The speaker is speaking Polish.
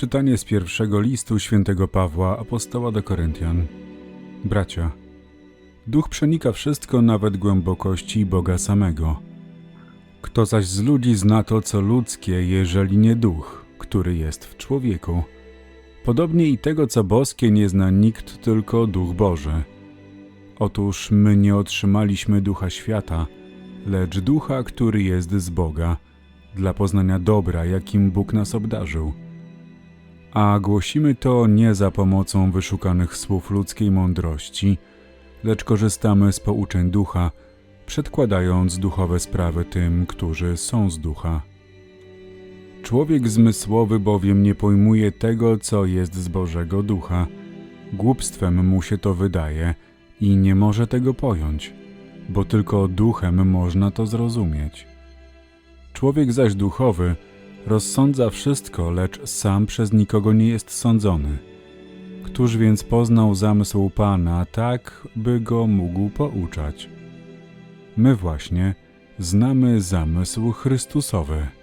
Czytanie z pierwszego listu świętego Pawła, apostoła do Koryntian. Bracia, duch przenika wszystko, nawet głębokości Boga samego. Kto zaś z ludzi zna to, co ludzkie, jeżeli nie duch, który jest w człowieku? Podobnie i tego, co boskie, nie zna nikt, tylko duch Boży. Otóż my nie otrzymaliśmy ducha świata, lecz ducha, który jest z Boga, dla poznania dobra, jakim Bóg nas obdarzył. A głosimy to nie za pomocą wyszukanych słów ludzkiej mądrości, lecz korzystamy z pouczeń ducha, przedkładając duchowe sprawy tym, którzy są z ducha. Człowiek zmysłowy bowiem nie pojmuje tego, co jest z Bożego ducha. Głupstwem mu się to wydaje i nie może tego pojąć, bo tylko duchem można to zrozumieć. Człowiek zaś duchowy rozsądza wszystko, lecz sam przez nikogo nie jest sądzony. Któż więc poznał zamysł Pana tak, by go mógł pouczać? My właśnie znamy zamysł Chrystusowy.